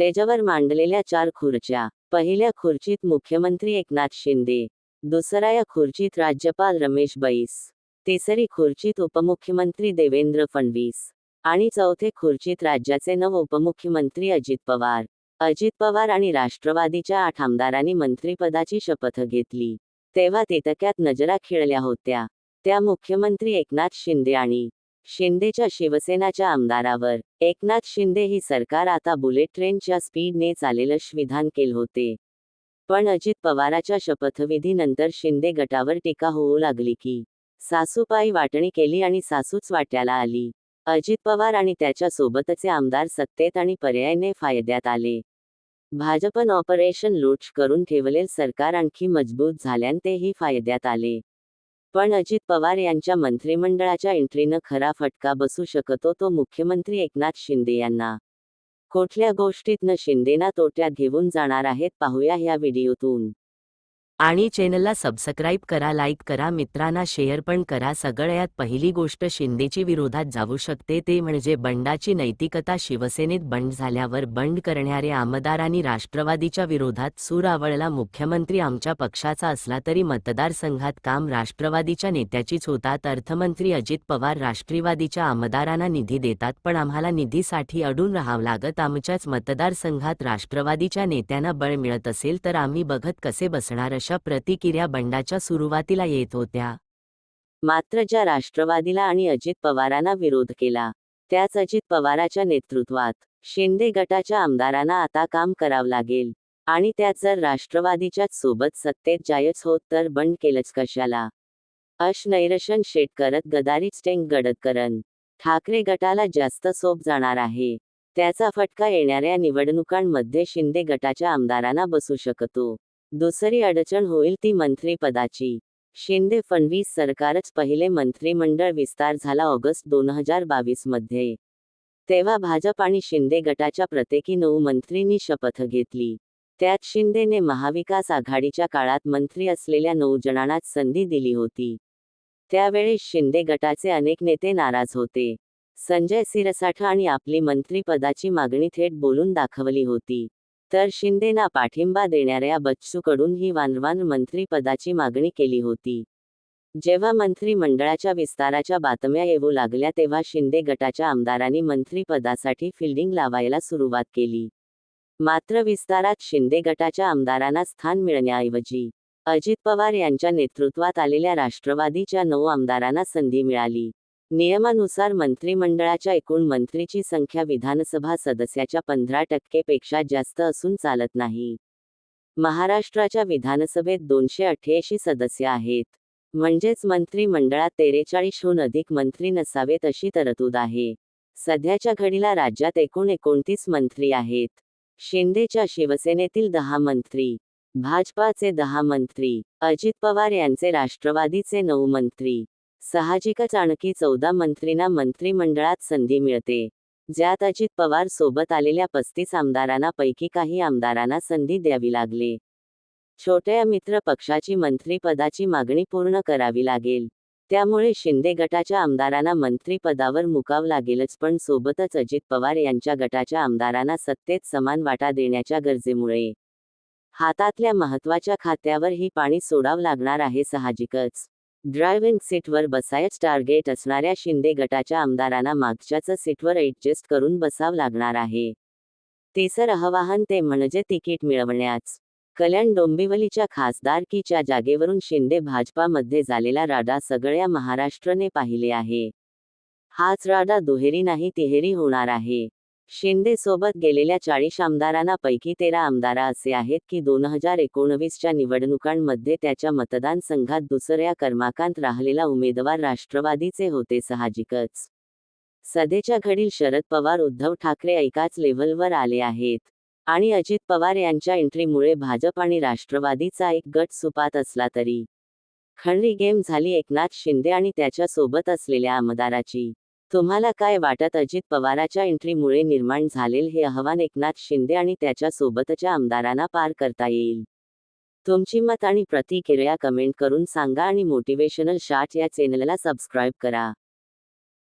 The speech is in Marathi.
स्टेजवर मांडलेल्या चार खुर्च्या. पहिल्या खुर्चीत मुख्यमंत्री एकनाथ शिंदे. दुसऱ्या खुर्चीत राज्यपाल रमेश बैस. तिसरी खुर्चीत उपमुख्यमंत्री देवेंद्र फडणवीस. आणि चौथे खुर्चीत राज्याचे नव उपमुख्यमंत्री अजित पवार. अजित पवार आणि राष्ट्रवादीच्या आठ आमदारांनी मंत्रिपदाची शपथ घेतली. तेव्हा तितक्यात नजरा खिळल्या होत्या. त्या मुख्यमंत्री एकनाथ शिंदे आणि शिंदेच्या शिवसेनाच्या आमदारावर. एकनाथ शिंदे ही सरकार आता बुलेट ट्रेनच्या स्पीडने चालेलश विधान केले होते. पण अजित पवाराच्या शपथविधीनंतर शिंदे गटावर टीका होऊ लागली की सासूपाई वाटणी केली आणि सासूच वाट्याला आली. अजित पवार आणि त्याच्या सोबतचे आमदार सत्तेत आणि पर्यायाने फायद्यात आले. भाजपन ऑपरेशन लूट करून ठेवलेल सरकार आणखी मजबूत झाल्यान तेही फायद्यात आले. पण अजित पवार यांच्या मंत्रिमंडळाच्या एंट्रीनं खरा फटका बसू शकतो तो मुख्यमंत्री एकनाथ शिंदे यांना. कुठल्या गोष्टीतनं शिंदेना तोट्यात घेऊन जाणार आहेत. पाहूया ह्या व्हिडिओतून. आणि चॅनलला सबस्क्राईब करा लाईक करा मित्रांना शेअर पण करा. सगळ्यात पहिली गोष्ट शिंदेची विरोधात जाऊ शकते ते म्हणजे बंडाची नैतिकता शिवसेनेत बंड झाल्यावर बंड करणारे आमदार आणि राष्ट्रवादीच्या विरोधात सूर आवळला मुख्यमंत्री आमच्या पक्षाचा असला तरी मतदारसंघात काम राष्ट्रवादीच्या नेत्याचीच होतात. अर्थमंत्री अजित पवार राष्ट्रवादीच्या आमदारांना निधी देतात पण आम्हाला निधीसाठी अडून राहावं लागत. आमच्याच मतदारसंघात राष्ट्रवादीच्या नेत्यांना बळ मिळत असेल तर आम्ही बघत कसे बसणार? अशा प्रतिक्रिया बंडाच्या सुरुवातीला येत होत्या. मात्र ज्या राष्ट्रवादीला आणि अजित पवारांना विरोध केला त्याच अजित पवाराच्या नेतृत्वात शिंदे गटाच्या आमदारांना आता काम करावं लागेल आणि त्यात जर राष्ट्रवादीच्याच सोबत सत्तेत जायच होत तर बंड केलंच कशाला? अश नैरशन शेट करत गदारी स्टेंग गडदकरन ठाकरे गटाला जास्त सोप जाणार आहे. त्याचा फटका येणाऱ्या निवडणुकांमध्ये शिंदे गटाच्या आमदारांना बसू शकतो. दुसरी अडचण होईल ती मंत्रीपदाची. शिंदे फडणवीस सरकारच पहिले मंत्रिमंडळ विस्तार झाला ऑगस्ट दोन हजार बावीसमध्ये. तेव्हा भाजप आणि शिंदे गटाच्या प्रत्येकी नऊ मंत्रींनी शपथ घेतली. त्यात शिंदेने महाविकास आघाडीच्या काळात मंत्री असलेल्या नऊ जणांनाच संधी दिली होती. त्यावेळी शिंदे गटाचे अनेक नेते नाराज होते. संजय सिरसाठ आणि आपली मंत्रिपदाची मागणी थेट बोलून दाखवली होती. तर शिंदेना पाठिंबा देणाऱ्या बच्चूकडून ही वानवान मंत्रीपदाची मागणी केली होती. जेव्हा मंत्रिमंडळाच्या विस्ताराच्या बातम्या येऊ लागल्या तेव्हा शिंदे गटाच्या आमदारांनी मंत्रिपदासाठी फिल्डिंग लावायला सुरुवात केली. मात्र विस्तारात शिंदे गटाच्या आमदारांना स्थान मिळण्याऐवजी अजित पवार यांच्या नेतृत्वात आलेल्या राष्ट्रवादीच्या नऊ आमदारांना संधी मिळाली. नियमानुसार मंत्रिमंडळाच्या एकूण मंत्रीची संख्या विधानसभा सदस्याच्या पंधरा टक्केपेक्षा जास्त असून चालत नाही. महाराष्ट्राच्या विधानसभेत दोनशे अठ्ठ्याऐंशी सदस्य आहेत. म्हणजेच मंत्रिमंडळात तेरेचाळीसहून अधिक मंत्री नसावेत अशी तरतूद आहे. सध्याच्या घडीला राज्यात एकूण एकोणतीस मंत्री आहेत. शिंदेच्या शिवसेनेतील दहा मंत्री भाजपाचे दहा मंत्री अजित पवार यांचे राष्ट्रवादीचे नऊ मंत्री साहजिकच आणखी चौदा मंत्रींना मंत्रिमंडळात संधी मिळते ज्यात अजित पवार सोबत आलेल्या पस्तीस आमदारांना पैकी काही आमदारांना संधी द्यावी लागले. छोट्या मित्र पक्षाची मंत्रिपदाची मागणी पूर्ण करावी लागेल. त्यामुळे शिंदे गटाच्या आमदारांना मंत्रिपदावर मुकाव लागेलच पण सोबतच अजित पवार यांच्या गटाच्या आमदारांना सत्तेत समान वाटा देण्याच्या गरजेमुळे. हातातल्या महत्त्वाच्या खात्यावर ही पाणी सोडावं लागणार आहे साहजिकच. ड्रायव्हिंग सीटवर बसायच टार्गेट असणाऱ्या शिंदे गटाच्या आमदारांना मागच्याच सीटवर ऍडजस्ट करून बसावं लागणार आहे. तिसर आवाहन ते म्हणजे तिकीट मिळवण्याच. कल्याण डोंबिवलीच्या खासदारकीच्या जागेवरून शिंदे भाजपामध्ये झालेला राडा सगळ्या महाराष्ट्रने पाहिले आहे. हाच राडा दुहेरी नाही तिहेरी होणार आहे. शिंदे सोबत गेलेल्या चाळीस आमदारांना पैकी तेरा आमदारा असे आहेत की दोन हजार एकोणवीसच्या निवडणुकांमध्ये त्याच्या मतदानसंघात दुसऱ्या क्रमांकात राहिलेला उमेदवार राष्ट्रवादीचे होते साहजिकच. सध्याच्या घडील शरद पवार उद्धव ठाकरे एकाच लेव्हलवर आले आहेत. आणि अजित पवार यांच्या एंट्रीमुळे भाजप आणि राष्ट्रवादीचा एक गट सुपात असला तरी. खंडरी गेम झाली एकनाथ शिंदे आणि त्याच्या सोबत असलेल्या आमदाराची. तुम्हाला काय वाटत अजित पवाराच्या एंट्रीमुळे निर्माण झालेल हे आव्हान एकनाथ शिंदे आणि त्याच्या सोबतच्या आमदारांना पार करता येईल? तुमची मत आणि प्रतिक्रिया कमेंट करून सांगा आणि मोटिवेशनल शाट या चॅनलला सबस्क्राईब करा.